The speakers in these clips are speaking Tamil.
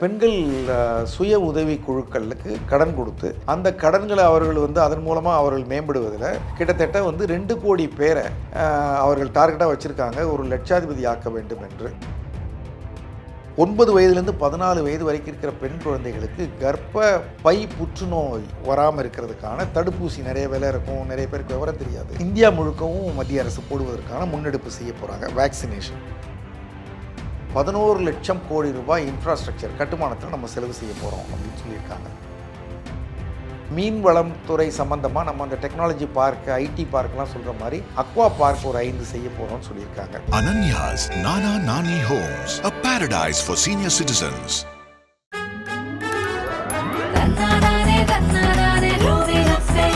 பெண்கள் சுய உதவி குழுக்களுக்கு கடன் கொடுத்து அந்த கடன்களை அவர்கள் வந்து அதன் மூலமாக அவர்கள் மேம்படுவதில் கிட்டத்தட்ட வந்து ரெண்டு கோடி பேரை அவர்கள் டார்கெட்டாக வச்சுருக்காங்க. ஒரு லட்சாதிபதி ஆக்க வேண்டும் என்று. ஒன்பது வயதுலேருந்து பதினாலு வயது வரைக்கும் இருக்கிற பெண் குழந்தைகளுக்கு கர்ப்ப பை புற்றுநோய் வராமல் இருக்கிறதுக்கான தடுப்பூசி நிறைய வேலை இருக்கும். நிறைய பேருக்கு விவரம் தெரியாது. இந்தியா முழுக்கவும் மத்திய அரசு போடுவதற்கான முன்னெடுப்பு செய்ய போகிறாங்க வேக்சினேஷன் பதினோரு லட்சம் கோடி ரூபாய் இன்ஃப்ராஸ்ட்ரக்சர் கட்டுமானத்தில் நம்ம செலவு செய்ய போகிறோம் அப்படின்னு சொல்லியிருக்காங்க. மீன் வளம் துறை சம்மந்தமாக நம்ம அந்த டெக்னாலஜி பார்க் ஐடி பார்க்லாம் சொல்கிற மாதிரி அக்வா பார்க் ஒரு ஐந்து செய்ய போகிறோம்னு சொல்லியிருக்காங்க. Ananya's Nana Nani Homes, a paradise for senior citizens. தன்னாரே தன்னாரே லோவிலப்பே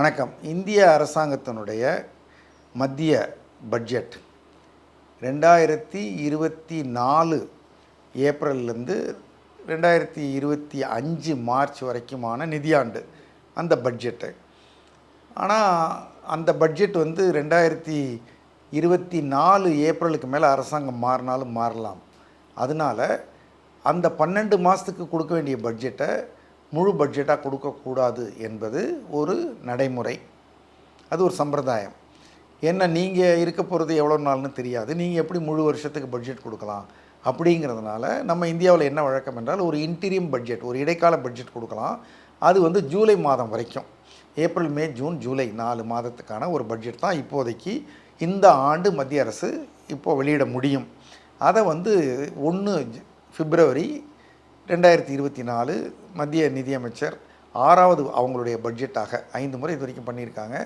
வணக்கம். இந்திய அரசாங்கத்தினுடைய மத்திய பட்ஜெட் ரெண்டாயிரத்தி இருபத்தி நாலு ஏப்ரல்லேருந்து ரெண்டாயிரத்தி இருபத்தி அஞ்சு மார்ச் வரைக்குமான நிதியாண்டு அந்த பட்ஜெட்டு. ஆனால் அந்த பட்ஜெட் வந்து ரெண்டாயிரத்தி இருபத்தி நாலு ஏப்ரலுக்கு மேலே அரசாங்கம் மாறினாலும் மாறலாம். அதனால் அந்த பன்னெண்டு மாதத்துக்கு கொடுக்க வேண்டிய பட்ஜெட்டை முழு பட்ஜெட்டாக கொடுக்கக்கூடாது என்பது ஒரு நடைமுறை. அது ஒரு சம்பிரதாயம். என்ன நீங்கள் இருக்க போகிறது எவ்வளோ நாள்னு தெரியாது. நீங்கள் எப்படி முழு வருஷத்துக்கு பட்ஜெட் கொடுக்கலாம்? அப்படிங்கிறதுனால நம்ம இந்தியாவில் என்ன வழக்கம் என்றால் ஒரு இன்டீரியம் பட்ஜெட் ஒரு இடைக்கால பட்ஜெட் கொடுக்கலாம். அது வந்து ஜூலை மாதம் வரைக்கும். ஏப்ரல் மே ஜூன் ஜூலை நாலு மாதத்துக்கான ஒரு பட்ஜெட் தான் இப்போதைக்கு இந்த ஆண்டு மத்திய அரசு இப்போ வெளியிட முடியும். அதை வந்து ஒன்று பிப்ரவரி ரெண்டாயிரத்தி இருபத்தி நாலு மத்திய நிதியமைச்சர் ஆறாவது அவங்களுடைய பட்ஜெட்டாக ஐந்து முறை இது வரைக்கும் பண்ணியிருக்காங்க.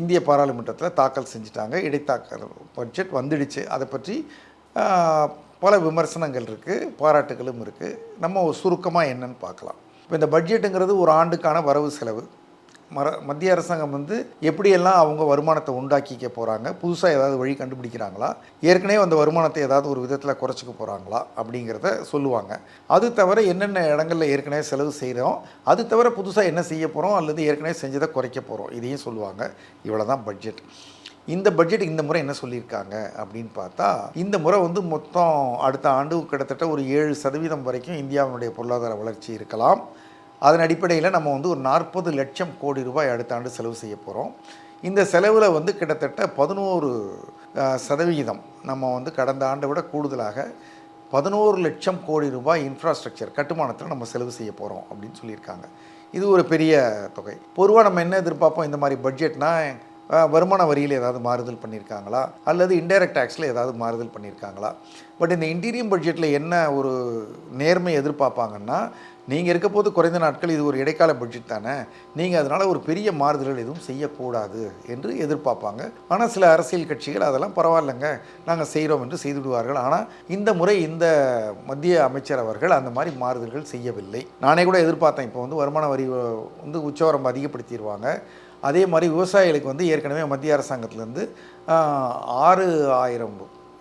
இந்திய பாராளுமன்றத்தில் தாக்கல் செஞ்சுட்டாங்க. இடைத்தாக்கல் பட்ஜெட் வந்துடுச்சு. அதை பற்றி பல விமர்சனங்கள் இருக்குது பாராட்டுகளும் இருக்குது நம்ம சுருக்கமாக என்னன்னு பார்க்கலாம். இப்போ இந்த பட்ஜெட்டுங்கிறது ஒரு ஆண்டுக்கான வரவு செலவு. மர மத்திய அரசாங்கம் வந்து எப்படியெல்லாம் அவங்க வருமானத்தை உண்டாக்கிக்க போகிறாங்க புதுசாக ஏதாவது வழி கண்டுபிடிக்கிறாங்களா ஏற்கனவே அந்த வருமானத்தை ஏதாவது ஒரு விதத்தில் குறைச்சிக்க போகிறாங்களா அப்படிங்கிறத சொல்லுவாங்க. அது தவிர என்னென்ன இடங்களில் ஏற்கனவே செலவு செய்கிறோம் அது தவிர புதுசாக என்ன செய்ய போகிறோம் அல்லது ஏற்கனவே செஞ்சதை குறைக்க போகிறோம் இதையும் சொல்லுவாங்க. இவ்வளோ தான் பட்ஜெட் இந்த பட்ஜெட் இந்த முறை என்ன சொல்லியிருக்காங்க அப்படின்னு பார்த்தா இந்த முறை வந்து மொத்தம் அடுத்த ஆண்டு கிட்டத்தட்ட ஒரு ஏழு சதவீதம் வரைக்கும் இந்தியாவினுடைய பொருளாதார வளர்ச்சி இருக்கலாம். அதன் அடிப்படையில் நம்ம வந்து ஒரு நாற்பது லட்சம் கோடி ரூபாய் அடுத்த ஆண்டு செலவு செய்ய போகிறோம் இந்த செலவில் வந்து கிட்டத்தட்ட பதினோரு சதவிகிதம் நம்ம வந்து கடந்த ஆண்டை விட கூடுதலாக பதினோரு லட்சம் கோடி ரூபாய் இன்ஃப்ராஸ்ட்ரக்சர் கட்டுமானத்தில் நம்ம செலவு செய்ய போகிறோம் அப்படின்னு சொல்லியிருக்காங்க. இது ஒரு பெரிய தொகை. பொதுவாக நம்ம என்ன எதிர்பார்ப்போம்? இந்த மாதிரி பட்ஜெட்னால் வருமான வரியில் ஏதாவது மாறுதல் பண்ணியிருக்காங்களா அல்லது இன்டைரக்ட் டேக்ஸில் ஏதாவது மாறுதல் பண்ணியிருக்காங்களா பட் இந்த இன்டீரியம் பட்ஜெட்டில் என்ன ஒரு நேர்மை எதிர்பார்ப்பாங்கன்னா நீங்கள் இருக்க போது குறைந்த நாட்கள் இது ஒரு இடைக்கால பட்ஜெட் தானே. நீங்கள் அதனால் ஒரு பெரிய மாறுதல்கள் எதுவும் செய்யக்கூடாது என்று எதிர்பார்ப்பாங்க. ஆனால் சில அரசியல் கட்சிகள் அதெல்லாம் பரவாயில்லைங்க. நாங்கள் செய்கிறோம் என்று செய்துவிடுவார்கள் ஆனால் இந்த முறை இந்த மத்திய அமைச்சர் அவர்கள் அந்த மாதிரி மாறுதல்கள் செய்யவில்லை. நானே கூட எதிர்பார்த்தேன். இப்போ வந்து வருமான வரி வந்து உச்சவரம்பு அதிகப்படுத்திடுவாங்க அதே மாதிரி விவசாயிகளுக்கு வந்து ஏற்கனவே மத்திய அரசாங்கத்திலேருந்து ஆறு ஆயிரம்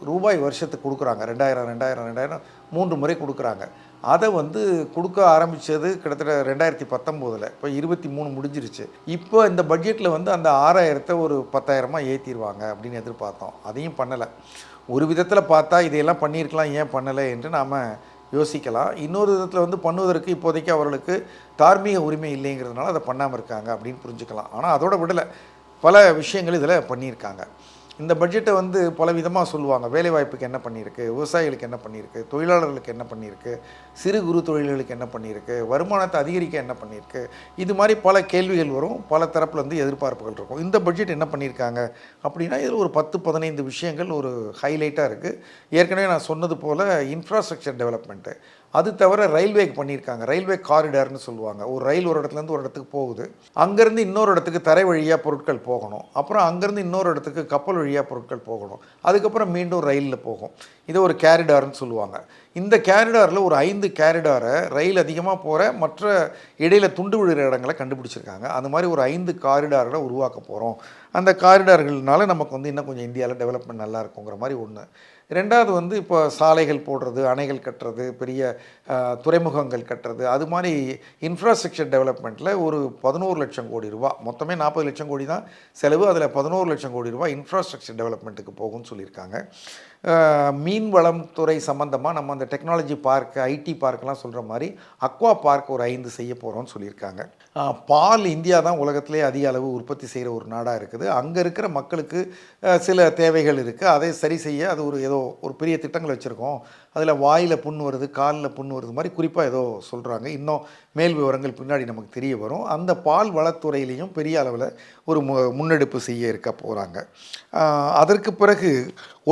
ரூபாய் வருஷத்துக்கு கொடுக்குறாங்க. ரெண்டாயிரம் ரெண்டாயிரம் ரெண்டாயிரம் மூன்று முறை கொடுக்குறாங்க. அதை வந்து கொடுக்க ஆரம்பித்தது கிட்டத்தட்ட ரெண்டாயிரத்தி பத்தொம்போதில். இப்போ இருபத்தி மூணு முடிஞ்சிருச்சு. இப்போ இந்த பட்ஜெட்டில் வந்து அந்த ஆறாயிரத்தை ஒரு பத்தாயிரமாக ஏற்றிடுவாங்க அப்படின்னு எதிர்பார்த்தோம். அதையும் பண்ணலை. ஒரு விதத்தில் பார்த்தா இதையெல்லாம் பண்ணியிருக்கலாம் ஏன் பண்ணலை என்று நாம் யோசிக்கலாம். இன்னொரு விதத்தில் வந்து பண்ணுவதற்கு இப்போதைக்கு அவர்களுக்கு தார்மீக உரிமை இல்லைங்கிறதுனால அதை பண்ணாமல் இருக்காங்க அப்படின்னு புரிஞ்சுக்கலாம். ஆனால் அதோட விடலை. பல விஷயங்கள் இதில் பண்ணியிருக்காங்க. இந்த பட்ஜெட்டை வந்து பல விதமாக சொல்லுவாங்க. வேலைவாய்ப்புக்கு என்ன பண்ணியிருக்கு? விவசாயிகளுக்கு என்ன பண்ணியிருக்கு? தொழிலாளர்களுக்கு என்ன பண்ணியிருக்கு? சிறு குறு தொழில்களுக்கு என்ன பண்ணியிருக்கு? வருமானத்தை அதிகரிக்க என்ன பண்ணியிருக்கு? இது மாதிரி பல கேள்விகள் வரும். பல தரப்புலேருந்து எதிர்பார்ப்புகள் இருக்கும். இந்த பட்ஜெட் என்ன பண்ணியிருக்காங்க? அப்படின்னா இதில் ஒரு பத்து பதினைந்து விஷயங்கள் ஒரு ஹைலைட்டாக இருக்குது ஏற்கனவே நான் சொன்னது போல் இன்ஃப்ராஸ்ட்ரக்சர் டெவலப்மெண்ட்டு அது தவிர ரயில்வேக்கு பண்ணியிருக்காங்க. ரயில்வே காரிடார்னு சொல்லுவாங்க. ஒரு ரயில் ஒரு இடத்துலேருந்து ஒரு இடத்துக்கு போகுது. அங்கேருந்து இன்னொரு இடத்துக்கு தரை வழியாக பொருட்கள் போகணும். அப்புறம் அங்கேருந்து இன்னொரு இடத்துக்கு கப்பல் வழியாக பொருட்கள் போகணும். அதுக்கப்புறம் மீண்டும் ரயிலில் போகும். இதை ஒரு கேரிடார்னு சொல்லுவாங்க. இந்த கேரிடாரில் ஒரு ஐந்து கேரிடாரை ரயில் அதிகமாக போகிற மற்ற இடையில் துண்டு விழுகிற இடங்களை கண்டுபிடிச்சிருக்காங்க. அந்த மாதிரி ஒரு ஐந்து காரிடார்களை உருவாக்க போகிறோம் அந்த காரிடார்கள்னால நமக்கு வந்து இன்னும் கொஞ்சம் இந்தியாவில் டெவலப்மெண்ட் நல்லா இருக்குங்கிற மாதிரி ஒன்று ரெண்டாவது வந்து இப்போ சாலைகள் போடுறது அணைகள் கட்டுறது பெரிய துறைமுகங்கள் கட்டுறது அது மாதிரி இன்ஃப்ராஸ்ட்ரக்சர் டெவலப்மெண்ட்டில் ஒரு பதினோரு லட்சம் கோடி ரூபா மொத்தமே நாற்பது லட்சம் கோடி தான் செலவு அதில் பதினோரு லட்சம் கோடி ரூபா இன்ஃப்ராஸ்ட்ரக்சர் டெவலப்மெண்ட்டுக்கு போகும்னு சொல்லியிருக்காங்க. மீன் வளம் துறை சம்மந்தமாக நம்ம அந்த டெக்னாலஜி பார்க் ஐடி பார்க்லாம் சொல்கிற மாதிரி அக்வா பார்க் ஒரு ஐந்து செய்ய போகிறோம்னு சொல்லியிருக்காங்க. பால் இந்தியா தான் உலகத்திலே அதிக அளவு உற்பத்தி செய்கிற ஒரு நாடாக இருக்குது. அங்கே இருக்கிற மக்களுக்கு சில தேவைகள் இருக்குது அதை சரி செய்ய அது ஒரு ஏதோ ஒரு பெரிய திட்டங்கள் வச்சுருக்கோம். அதில் வாயில் புண் வருது காலில் புண் வருது மாதிரி குறிப்பாக ஏதோ சொல்கிறாங்க இன்னும் மேல் விவரங்கள் பின்னாடி நமக்கு தெரிய வரும். அந்த பால் வளத்துறையிலையும் பெரிய அளவில் ஒரு மு முன்னெடுப்பு செய்ய இருக்க போகிறாங்க அதற்கு பிறகு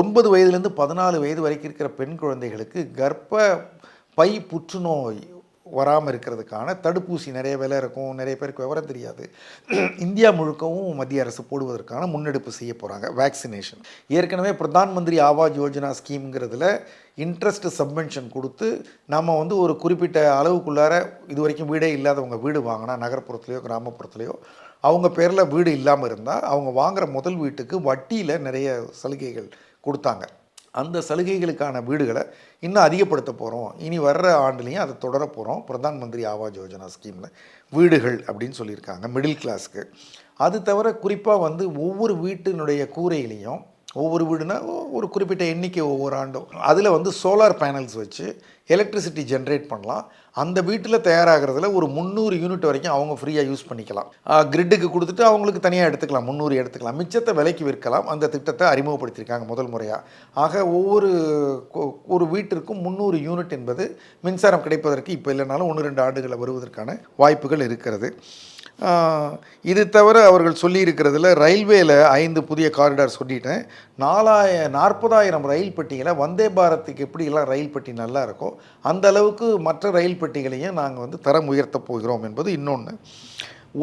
ஒன்பது வயதுலேருந்து பதினாலு வயது வரைக்கும் இருக்கிற பெண் குழந்தைகளுக்கு கர்ப்ப பை புற்றுநோய் வராமல் இருக்கிறதுக்கான தடுப்பூசி நிறைய வேலை இருக்கும். நிறைய பேருக்கு விவரம் தெரியாது. இந்தியா முழுக்கவும் மத்திய அரசு போடுவதற்கான முன்னெடுப்பு செய்ய போகிறாங்க வேக்சினேஷன் ஏற்கனவே பிரதான் மந்திரி ஆவாஸ் யோஜனா ஸ்கீம்ங்கிறதுல இன்ட்ரெஸ்ட் சப்மென்ஷன் கொடுத்து நம்ம வந்து ஒரு குறிப்பிட்ட அளவுக்குள்ளார இது வரைக்கும் வீடே இல்லாதவங்க வீடு வாங்கினா நகர்ப்புறத்துலையோ கிராமப்புறத்துலையோ அவங்க பேரில் வீடு இல்லாமல் இருந்தால் அவங்க வாங்குற முதல் வீட்டுக்கு வட்டியில் நிறைய சலுகைகள் கொடுத்தாங்க. அந்த சலுகைகளுக்கான வீடுகளை இன்னும் அதிகப்படுத்த போகிறோம் இனி வர்ற ஆண்டுலேயும் அதை தொடர போகிறோம் பிரதான் மந்திரி ஆவாஸ் யோஜனா ஸ்கீமில் வீடுகள் அப்படின்னு சொல்லியிருக்காங்க மிடில் கிளாஸ்க்கு அது தவிர குறிப்பாக வந்து ஒவ்வொரு வீட்டினுடைய கூரையிலையும் ஒவ்வொரு வீடுனா ஒரு குறிப்பிட்ட எண்ணிக்கை ஒவ்வொரு ஆண்டும். அதில் வந்து சோலார் பேனல்ஸ் வச்சு எலக்ட்ரிசிட்டி ஜென்ரேட் பண்ணலாம். அந்த வீட்டில் தயாராகிறதுல ஒரு முந்நூறு யூனிட் வரைக்கும் அவங்க ஃப்ரீயாக யூஸ் பண்ணிக்கலாம். கிரிட்டுக்கு கொடுத்துட்டு அவங்களுக்கு தனியாக எடுத்துக்கலாம். முந்நூறு எடுத்துக்கலாம். மிச்சத்தை விலைக்கு விற்கலாம். அந்த திட்டத்தை அறிமுகப்படுத்தியிருக்காங்க முதல் முறையாக ஆக ஒவ்வொரு ஒரு வீட்டிற்கும் முந்நூறு யூனிட் என்பது மின்சாரம் கிடைப்பதற்கு இப்போ இல்லைனாலும் ஒன்று ரெண்டு ஆண்டுகளில் வருவதற்கான வாய்ப்புகள் இருக்கிறது. இது தவிர அவர்கள் சொல்லியிருக்கிறதுல ரயில்வேல ஐந்து புதிய காரிடார் சொல்லிட்டேன். நாலாய நாற்பதாயிரம் ரயில் பெட்டிகளை வந்தே பாரத்துக்கு எப்படியெல்லாம் ரயில் பெட்டி நல்லா இருக்கோ அந்த அளவுக்கு மற்ற ரயில் பெட்டிகளையும் நாங்கள் வந்து தரம் உயர்த்தப் போகிறோம் என்பது இன்னொன்று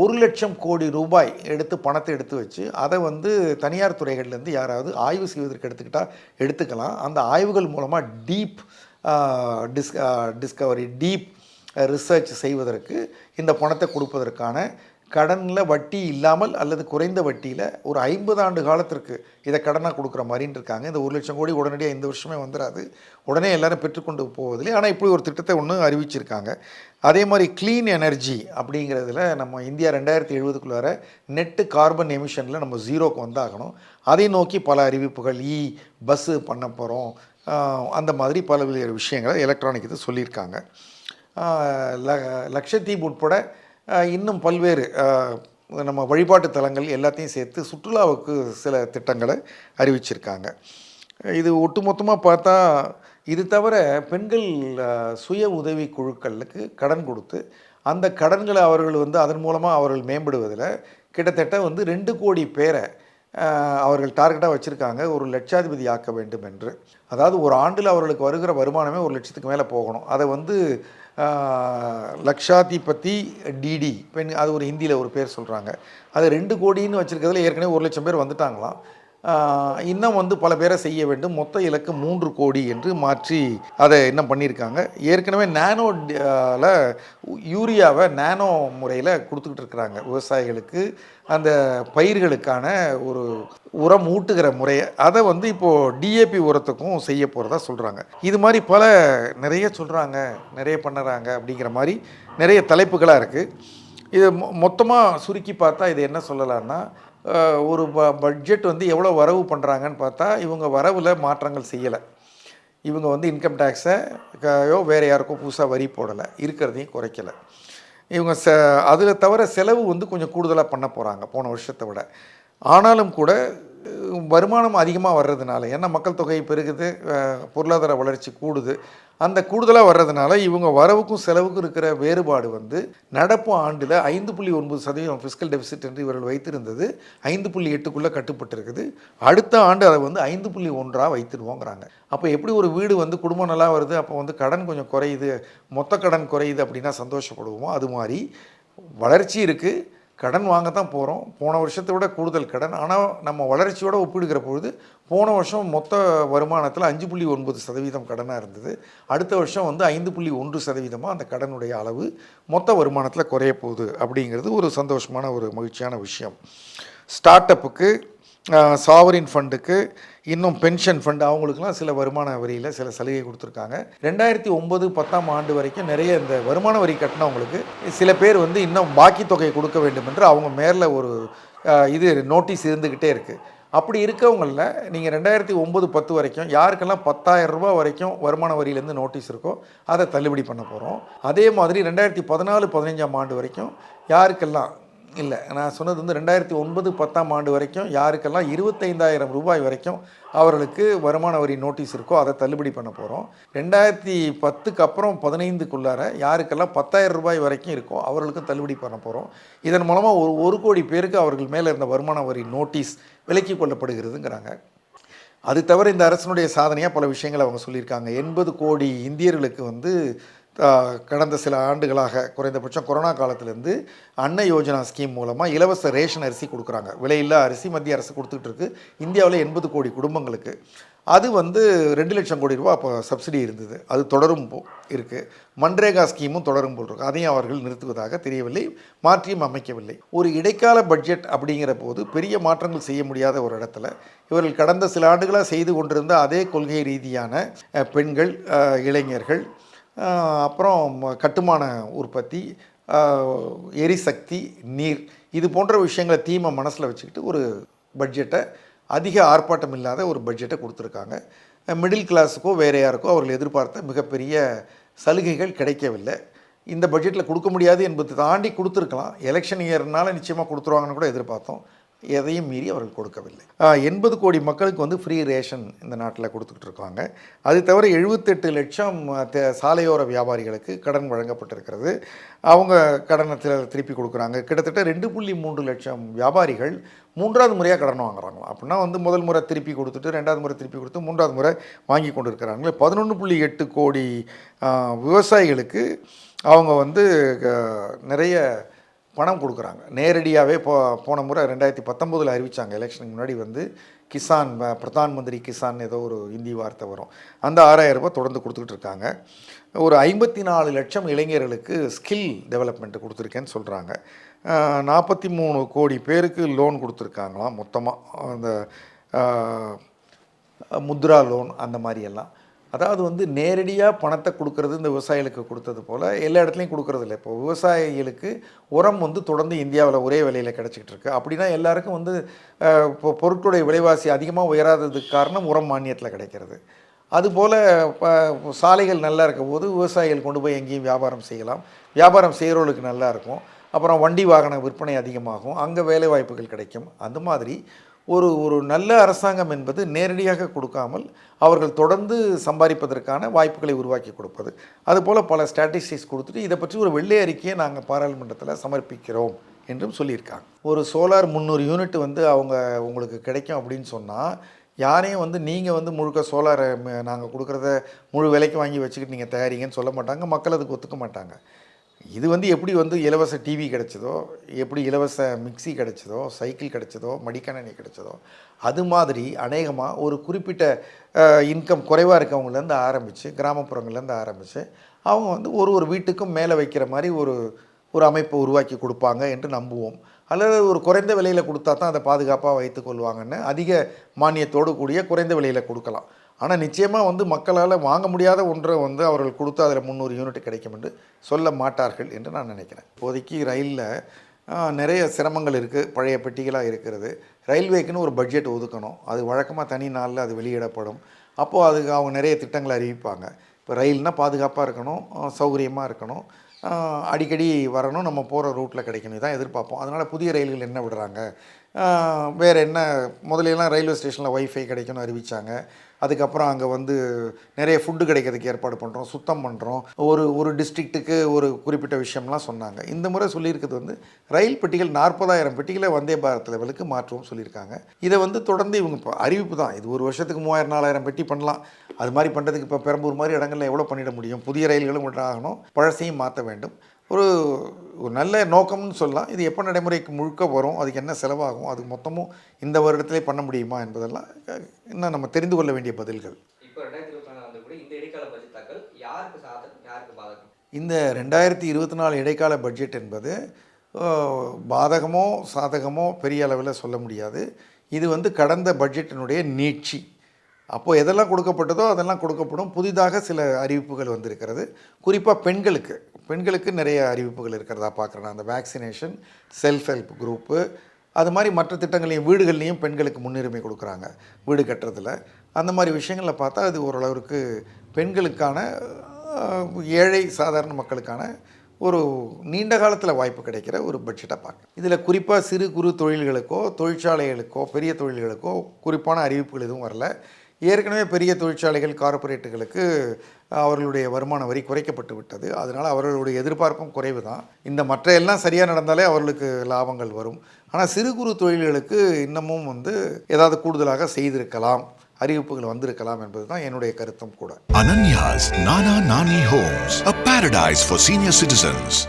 ஒரு லட்சம் கோடி ரூபாய் எடுத்து பணத்தை எடுத்து வச்சு அதை வந்து தனியார் துறைகள்லேருந்து யாராவது ஆய்வு செய்வதற்கு எடுத்துக்கிட்டால் எடுத்துக்கலாம். அந்த ஆய்வுகள் மூலமாக deep dis discovery deep research செய்வதற்கு இந்த பணத்தை கொடுப்பதற்கான கடனில் வட்டி இல்லாமல் அல்லது குறைந்த வட்டியில் ஒரு ஐம்பது ஆண்டு காலத்திற்கு இதை கடனாக கொடுக்குற மாதிரின்னு இருக்காங்க. இந்த ஒரு லட்சம் கோடி உடனடியாக இந்த வருஷமே வந்துடாது உடனே எல்லாரும் பெற்றுக்கொண்டு போவதில்லை. ஆனால் இப்படி ஒரு திட்டத்தை ஒன்று அறிவிச்சிருக்காங்க. அதே மாதிரி க்ளீன் எனர்ஜி அப்படிங்கிறதுல நம்ம இந்தியா ரெண்டாயிரத்தி எழுபதுக்குள்ளார நெட்டு கார்பன் எமிஷனில் நம்ம ஜீரோக்கு வந்தாகணும். அதை நோக்கி பல அறிவிப்புகள் e, இ பஸ்ஸு பண்ண போகிறோம் அந்த மாதிரி பல விஷயங்களை எலக்ட்ரானிக் இது சொல்லியிருக்காங்க. லக்ஷத்தீப் உட்பட இன்னும் பல்வேறு நம்ம வழிபாட்டு தலங்கள் எல்லாத்தையும் சேர்த்து சுற்றுலாவுக்கு சில திட்டங்களை அறிவிச்சிருக்காங்க. இது ஒட்டுமொத்தமாக பார்த்தா இது தவிர பெண்கள் சுய உதவி குழுக்களுக்கு கடன் கொடுத்து அந்த கடன்களை அவர்கள் வந்து அதன் மூலமாக அவர்கள் மேம்படுவதில் கிட்டத்தட்ட வந்து ரெண்டு கோடி பேரை அவர்கள் டார்கெட்டாக வச்சுருக்காங்க. ஒரு லட்சாதிபதி ஆக்க வேண்டும் என்று. அதாவது ஒரு ஆண்டில் அவர்களுக்கு வருகிற வருமானமே ஒரு லட்சத்துக்கு மேலே போகணும். அதை வந்து லக்ஷாதிபதி டிடி பெண் அது ஒரு ஹிந்தியில் ஒரு பேர் சொல்கிறாங்க அது ரெண்டு கோடின்னு வச்சுருக்கிறதுல ஏற்கனவே ஒரு லட்சம் பேர் வந்துட்டாங்களாம். இன்னும் வந்து பல பேரை செய்ய வேண்டும். மொத்த இலக்கு மூன்று கோடி என்று மாற்றி அதை என்ன பண்ணியிருக்காங்க? ஏற்கனவே நேனோல யூரியாவை நேனோ முறையில் கொடுத்துக்கிட்டு இருக்கிறாங்க. விவசாயிகளுக்கு அந்த பயிர்களுக்கான ஒரு உரம் ஊட்டுகிற முறையை அதை வந்து இப்போது டிஏபி உரத்துக்கும் செய்ய போகிறதா சொல்கிறாங்க இது மாதிரி பல நிறைய சொல்கிறாங்க நிறைய பண்ணுறாங்க அப்படிங்கிற மாதிரி நிறைய தலைப்புகளாக இருக்குது இது மொத்தமாக சுருக்கி பார்த்தா இது என்ன சொல்லலான்னா ஒரு ப பட்ஜெட் வந்து எவ்வளோ வரவு பண்ணுறாங்கன்னு பார்த்தா இவங்க வரவில் மாற்றங்கள் செய்யலை. இவங்க வந்து இன்கம் டேக்ஸையோ வேறு யாருக்கும் புதுசாக வரி போடலை. இருக்கிறதையும் குறைக்கலை. இவங்க ச அதில் தவிர செலவு வந்து கொஞ்சம் கூடுதலாக பண்ண போகிறாங்க போன வருஷத்தை விட. ஆனாலும் கூட வருமானம் அதிகமாக வர்றதுனால ஏன்னா மக்கள் தொகை பெருகுது பொருளாதார வளர்ச்சி கூடுது. அந்த கூடுதலாக வர்றதுனால இவங்க வரவுக்கும் செலவுக்கும் இருக்கிற வேறுபாடு வந்து நடப்பு ஆண்டில் ஐந்து புள்ளி ஒன்பது சதவீதம் ஃபிஸ்கல் டெபிசிட் என்று இவர்கள் வைத்திருந்தது. ஐந்து புள்ளி எட்டுக்குள்ளே கட்டுப்பட்டிருக்குது. அடுத்த ஆண்டு அதை வந்து ஐந்து புள்ளி ஒன்றாக வைத்திருவோங்கிறாங்க. அப்போ எப்படி ஒரு வீடு வந்து குடும்பம் நல்லா வருது அப்போ வந்து கடன் கொஞ்சம் குறையுது மொத்த கடன் குறையுது அப்படின்னா சந்தோஷப்படுவோமோ அது மாதிரி வளர்ச்சி இருக்குது கடன் வாங்க தான் போகிறோம் போன வருஷத்தை விட கூடுதல் கடன். ஆனால் நம்ம வளர்ச்சியோடு ஒப்பிடுகிற பொழுது போன வருஷம் மொத்த வருமானத்தில் அஞ்சு புள்ளி ஒன்பது சதவீதம் கடனாக இருந்தது. அடுத்த வருஷம் வந்து ஐந்து புள்ளி ஒன்று சதவீதமாக அந்த கடனுடைய அளவு மொத்த வருமானத்தில் குறைய போகுது அப்படிங்கிறது ஒரு சந்தோஷமான ஒரு மகிழ்ச்சியான விஷயம். ஸ்டார்ட் அப்புக்கு சாவரின் ஃபண்டுக்கு இன்னும் பென்ஷன் ஃபண்ட் அவங்களுக்குலாம் சில வருமான வரியில் சில சலுகை கொடுத்துருக்காங்க. ரெண்டாயிரத்தி ஒம்பது பத்தாம் ஆண்டு வரைக்கும் நிறைய இந்த வருமான வரி கட்டினவங்களுக்கு சில பேர் வந்து இன்னும் பாக்கி தொகையை கொடுக்க வேண்டும் என்று அவங்க மேலே ஒரு இது நோட்டீஸ் இருந்துக்கிட்டே இருக்குது அப்படி இருக்கவங்களில் நீங்கள் ரெண்டாயிரத்தி ஒம்பது பத்து வரைக்கும் யாருக்கெல்லாம் பத்தாயிரம் ரூபாய் வரைக்கும் வருமான வரியிலேருந்து நோட்டீஸ் இருக்கோ அதை தள்ளுபடி பண்ண போகிறோம் அதே மாதிரி ரெண்டாயிரத்தி பதினாலு பதினஞ்சாம் ஆண்டு வரைக்கும் யாருக்கெல்லாம் இல்லை நான் சொன்னது வந்து ரெண்டாயிரத்தி ஒன்பது பத்தாம் ஆண்டு வரைக்கும் யாருக்கெல்லாம் இருபத்தைந்தாயிரம் ரூபாய் வரைக்கும் அவர்களுக்கு வருமான வரி நோட்டீஸ் இருக்கோ அதை தள்ளுபடி பண்ண போகிறோம் ரெண்டாயிரத்தி பத்துக்கு அப்புறம் பதினைந்துக்குள்ளார யாருக்கெல்லாம் பத்தாயிரம் ரூபாய் வரைக்கும் இருக்கோ அவர்களுக்கும் தள்ளுபடி பண்ண போகிறோம் இதன் மூலமாக ஒரு ஒரு கோடி பேருக்கு அவர்கள் மேலே இருந்த வருமான வரி நோட்டீஸ் விலக்கி கொள்ளப்படுகிறதுங்கிறாங்க. அது தவிர இந்த அரசினுடைய சாதனையாக பல விஷயங்கள் அவங்க சொல்லியிருக்காங்க. எண்பது கோடி இந்தியர்களுக்கு வந்து கடந்த சில ஆண்டுகளாக குறைந்தபட்சம் கொரோனா காலத்திலேருந்து அன்ன யோஜனா ஸ்கீம் மூலமாக இலவச ரேஷன் அரிசி கொடுக்குறாங்க. விலையில்லா அரிசி மத்திய அரசு கொடுத்துட்டு இருக்கு. இந்தியாவில் எண்பது கோடி குடும்பங்களுக்கு. அது வந்து ரெண்டு லட்சம் கோடி ரூபா அப்போ சப்சிடி இருந்தது. அது தொடரும் போ இருக்குது மன்ரேகா ஸ்கீமும் தொடரும் போல் இருக்கு. அதையும் அவர்கள் நிறுத்துவதாக தெரியவில்லை மாற்றியும் அமைக்கவில்லை. ஒரு இடைக்கால பட்ஜெட் அப்படிங்கிற போது பெரிய மாற்றங்கள் செய்ய முடியாத ஒரு இடத்துல இவர்கள் கடந்த சில ஆண்டுகளாக செய்து கொண்டிருந்த அதே கொள்கை ரீதியான பெண்கள் இளைஞர்கள் அப்புறம் கட்டுமான உற்பத்தி எரிசக்தி நீர் இது போன்ற விஷயங்களை தீமை மனசில் வச்சுக்கிட்டு ஒரு பட்ஜெட்டை அதிக ஆர்ப்பாட்டம் இல்லாத ஒரு பட்ஜெட்டை கொடுத்துருக்காங்க. மிடில் கிளாஸுக்கோ வேறு யாருக்கோ அவர்கள் எதிர்பார்த்த மிகப்பெரிய சலுகைகள் கிடைக்கவில்லை. இந்த பட்ஜெட்டில் கொடுக்க முடியாது என்பதை தாண்டி கொடுத்துருக்கலாம். எலெக்ஷன் இயர்னால நிச்சயமாக கொடுத்துருவாங்கன்னு கூட எதிர்பார்த்தோம். எதையும் மீறி அவர்கள் கொடுக்கவில்லை. எண்பது கோடி மக்களுக்கு வந்து ஃப்ரீ ரேஷன் இந்த நாட்டில் கொடுத்துக்கிட்டு இருக்காங்க. அது தவிர எழுபத்தெட்டு லட்சம் சாலையோர வியாபாரிகளுக்கு கடன் வழங்கப்பட்டிருக்கிறது. அவங்க கடனை திருப்பி கொடுக்குறாங்க. கிட்டத்தட்ட ரெண்டு புள்ளி மூன்று லட்சம் வியாபாரிகள் மூன்றாவது முறையாக கடன் வாங்குறாங்களா அப்படின்னா வந்து முதல் முறை திருப்பி கொடுத்துட்டு ரெண்டாவது முறை திருப்பி கொடுத்து மூன்றாவது முறை வாங்கி கொண்டு இருக்கிறாங்களே பதினொன்று புள்ளி எட்டு கோடி விவசாயிகளுக்கு அவங்க வந்து க- நிறைய பணம் கொடுக்குறாங்க. நேரடியாகவே போ போன முறை ரெண்டாயிரத்தி பத்தொம்போதில் அறிவித்தாங்க எலெக்ஷனுக்கு முன்னாடி வந்து கிசான் பிரதான் மந்திரி கிசான் ஏதோ ஒரு இந்தி வார்த்தை வரும். அந்த ஆறாயிரம் ரூபாய் தொடர்ந்து கொடுத்துக்கிட்டு இருக்காங்க. ஒரு ஐம்பத்தி நாலு லட்சம் இளைஞர்களுக்கு ஸ்கில் டெவலப்மெண்ட் கொடுத்துருக்கேன்னு சொல்கிறாங்க நாற்பத்தி மூணு கோடி பேருக்கு லோன் கொடுத்துருக்காங்களாம். மொத்தமாக அந்த முத்ரா லோன் அந்த மாதிரியெல்லாம் அதாவது வந்து நேரடியாக பணத்தை கொடுக்கறது இந்த விவசாயிகளுக்கு கொடுத்தது போல் எல்லா இடத்துலையும் கொடுக்கறதில்ல. இப்போ விவசாயிகளுக்கு உரம் வந்து தொடர்ந்து இந்தியாவில் ஒரே விலையில் கிடச்சிக்கிட்டு இருக்குது அப்படின்னா எல்லாருக்கும் வந்து இப்போ பொருட்களுடைய விலைவாசி அதிகமாக உயராததுக்கு காரணம் உரம் மானியத்தில் கிடைக்கிறது. அதுபோல் இப்போ சாலைகள் நல்லா இருக்கும் போது விவசாயிகள் கொண்டு போய் எங்கேயும் வியாபாரம் செய்யலாம். வியாபாரம் செய்கிறவர்களுக்கு நல்லா இருக்கும். அப்புறம் வண்டி வாகன விற்பனை அதிகமாகும். அங்கே வேலை வாய்ப்புகள் கிடைக்கும். அந்த மாதிரி ஒரு ஒரு நல்ல அரசாங்கம் என்பது நேரடியாக கொடுக்காமல் அவர்கள் தொடர்ந்து சம்பாதிப்பதற்கான வாய்ப்புகளை உருவாக்கி கொடுப்பது. அதுபோல் பல ஸ்ட்ராட்டஜிஸ் கொடுத்துட்டு இதை பற்றி ஒரு வெள்ளை அறிக்கையை நாங்கள் பாராளுமன்றத்தில் சமர்ப்பிக்கிறோம் என்றும் சொல்லியிருக்காங்க. ஒரு சோலார் முந்நூறு யூனிட் வந்து அவங்க உங்களுக்கு கிடைக்கும் அப்படின்னு சொன்னால் யாரையும் வந்து நீங்கள் வந்து முழுக்க சோலார் நாங்கள் கொடுக்குறத முழு விலைக்கு வாங்கி வச்சுக்கிட்டு நீங்கள் தயாரிங்கன்னு சொல்ல மாட்டாங்க. மக்கள் அதுக்கு ஒத்துக்க மாட்டாங்க. இது வந்து எப்படி வந்து இலவச டிவி கிடைச்சதோ எப்படி இலவச மிக்ஸி கிடைச்சதோ சைக்கிள் கிடைச்சதோ மடிக்கணினி கிடைச்சதோ அது மாதிரி அநேகமாக ஒரு குறிப்பிட்ட இன்கம் குறைவாக இருக்கவங்கலேருந்து ஆரம்பித்து கிராமப்புறங்கள்லேருந்து ஆரம்பித்து அவங்க வந்து ஒரு ஒரு வீட்டுக்கும் மேலே வைக்கிற மாதிரி ஒரு ஒரு அமைப்பை உருவாக்கி கொடுப்பாங்க என்று நம்புவோம். அல்லது ஒரு குறைந்த விலையில் கொடுத்தா தான் அதை பாதுகாப்பாக வைத்துக்கொள்வாங்கன்னு அதிக மானியத்தோடு கூடிய குறைந்த விலையில் கொடுக்கலாம். ஆனால் நிச்சயமாக வந்து மக்களால் வாங்க முடியாத ஒன்றை வந்து அவர்கள் கொடுத்து அதில் முந்நூறு யூனிட் கிடைக்கும் என்று சொல்ல மாட்டார்கள் என்று நான் நினைக்கிறேன். இப்போதைக்கு ரயிலில் நிறைய சிரமங்கள் இருக்குது பழைய பெட்டிகளாக இருக்கிறது. ரயில்வேக்குன்னு ஒரு பட்ஜெட் ஒதுக்கணும். அது வழக்கமாக தனி நாளில் அது வெளியிடப்படும். அப்போது அதுக்கு அவங்க நிறைய திட்டங்களை அறிவிப்பாங்க. இப்போ ரயில்னால் பாதுகாப்பாக இருக்கணும் சௌகரியமாக இருக்கணும் அடிக்கடி வரணும் நம்ம போகிற ரூட்டில் கிடைக்கணும். இதான் எதிர்பார்ப்போம். அதனால் புதிய ரயில்கள் என்ன விடுறாங்க? வேறு என்ன? முதலையெல்லாம் ரயில்வே ஸ்டேஷனில் ஒய்ஃபை கிடைக்கணும் அறிவித்தாங்க அதுக்கப்புறம் அங்கே வந்து நிறைய ஃபுட்டு கிடைக்கிறதுக்கு ஏற்பாடு பண்ணுறோம் சுத்தம் பண்ணுறோம் ஒரு ஒரு டிஸ்ட்ரிக்ட்டுக்கு ஒரு குறிப்பிட்ட விஷயம்லாம் சொன்னாங்க. இந்த முறை சொல்லியிருக்கிறது வந்து ரயில் பெட்டிகள் நாற்பதாயிரம் பெட்டிகளை வந்தே பாரத் லெவலுக்கு மாற்றுவோம் சொல்லியிருக்காங்க. இதை வந்து தொடர்ந்து இவங்க இப்போ அறிவிப்பு தான். இது ஒரு வருஷத்துக்கு மூவாயிரம் நாலாயிரம் பெட்டி பண்ணலாம். அது மாதிரி பண்ணுறதுக்கு இப்போ பெரம்பூர் மாதிரி இடங்களில் எவ்வளோ பண்ணிட முடியும்? புதிய ரயில்களும் ஆகணும். பழசையும் மாற்ற வேண்டும். ஒரு ஒரு நல்ல நோக்கம்னு சொல்லலாம். இது எப்போ நடைமுறைக்கு முழுக்க வரும்? அதுக்கு என்ன செலவாகும்? அது மொத்தமும் இந்த வருடத்திலே பண்ண முடியுமா என்பதெல்லாம் இன்னும் நம்ம தெரிந்து கொள்ள வேண்டிய பதில்கள். இந்த ரெண்டாயிரத்தி இருபத்தி நாலு இடைக்கால பட்ஜெட் என்பது பாதகமோ சாதகமோ பெரிய அளவில் சொல்ல முடியாது. இது வந்து கடந்த பட்ஜெட்டினுடைய நீட்சி. அப்போது எதெல்லாம் கொடுக்கப்பட்டதோ அதெல்லாம் கொடுக்கப்படும். புதிதாக சில அறிவிப்புகள் வந்திருக்கிறது. குறிப்பாக பெண்களுக்கு. பெண்களுக்கு நிறைய அறிவிப்புகள் இருக்கிறதா பார்க்குறேன். அந்த வேக்சினேஷன் செல்ஃப் ஹெல்ப் குரூப்பு அது மாதிரி மற்ற திட்டங்களையும் வீடுகள்லையும் பெண்களுக்கு முன்னுரிமை கொடுக்குறாங்க. வீடு கட்டுறதில். அந்த மாதிரி விஷயங்களில் பார்த்தா அது ஓரளவுக்கு பெண்களுக்கான ஏழை சாதாரண மக்களுக்கான ஒரு நீண்ட காலத்தில் வாய்ப்பு கிடைக்கிற ஒரு பட்ஜெட்டாக பார்க்க இதில் குறிப்பாக சிறு குறு தொழில்களுக்கோ தொழிற்சாலைகளுக்கோ பெரிய தொழில்களுக்கோ குறிப்பான அறிவிப்புகள் எதுவும் வரல. ஏற்கனவே பெரிய தொழிற்சாலைகள் கார்ப்பரேட்டுகளுக்கு அவர்களுடைய வருமான வரி குறைக்கப்பட்டு விட்டது. அதனால் அவர்களுடைய எதிர்பார்ப்பும் குறைவு தான் இந்த மற்ற எல்லாம் சரியாக நடந்தாலே அவர்களுக்கு லாபங்கள் வரும். ஆனால் சிறு குறு தொழில்களுக்கு இன்னமும் வந்து ஏதாவது கூடுதலாக செய்திருக்கலாம் அறிவிப்புகள் வந்திருக்கலாம் என்பது தான் என்னுடைய கருத்தும் கூட. Ananya's Nana Nani homes a paradise for senior citizens